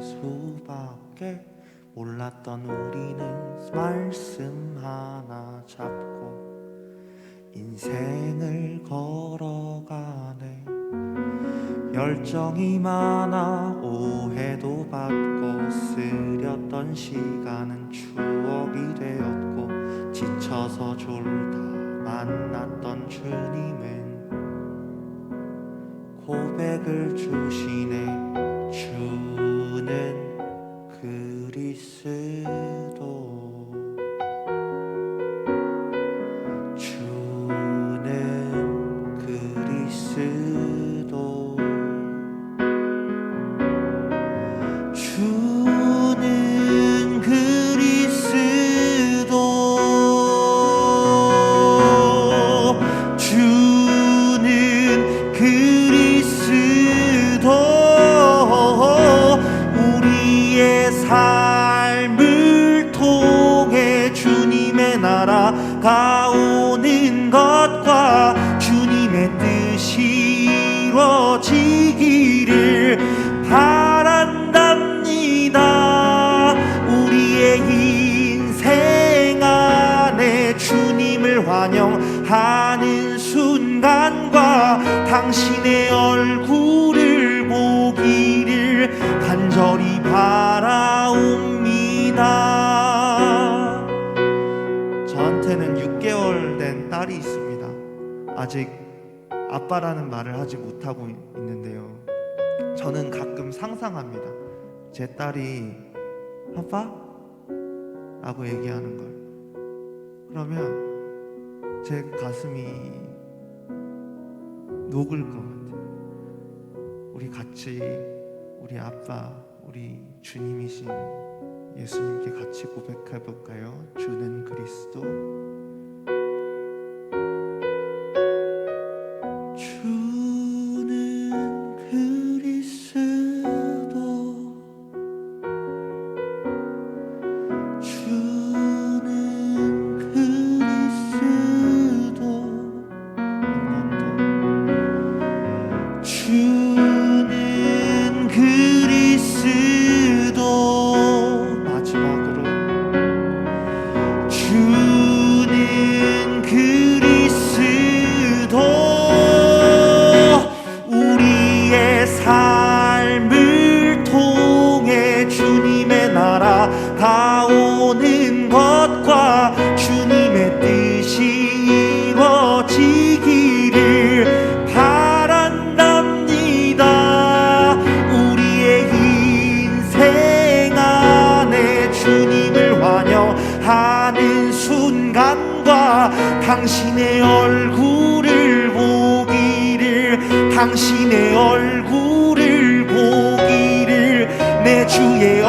속에 몰랐던 우리는 말씀 하나 잡고 인생을 걸어가네. 열정이 많아 오해도 받고 쓰렸던 시간은 추억이 되었고 지쳐서 졸다 만났던 주님은 고백을 주시네 오는 것과 주님의 뜻이 이루어지기를 바란답니다. 우리의 인생 안에 주님을 환영하는 순간과 당신의 얼굴을 보기를 간절히 바 6개월 된 딸이 있습니다. 아직 아빠라는 말을 하지 못하고 있- 있는데요. 저는 가끔 상상합니다. 제 딸이 아빠? 라고 얘기하는 걸. 그러면 제 가슴이 녹을 것 같아요. 우리 같이 우리 아빠, 우리 주님이신 예수님께 같이 고백해 볼까요? 주는 그리스도 순간과 당신의 얼굴을 보기를 당신의 얼굴을 보기를 내 주의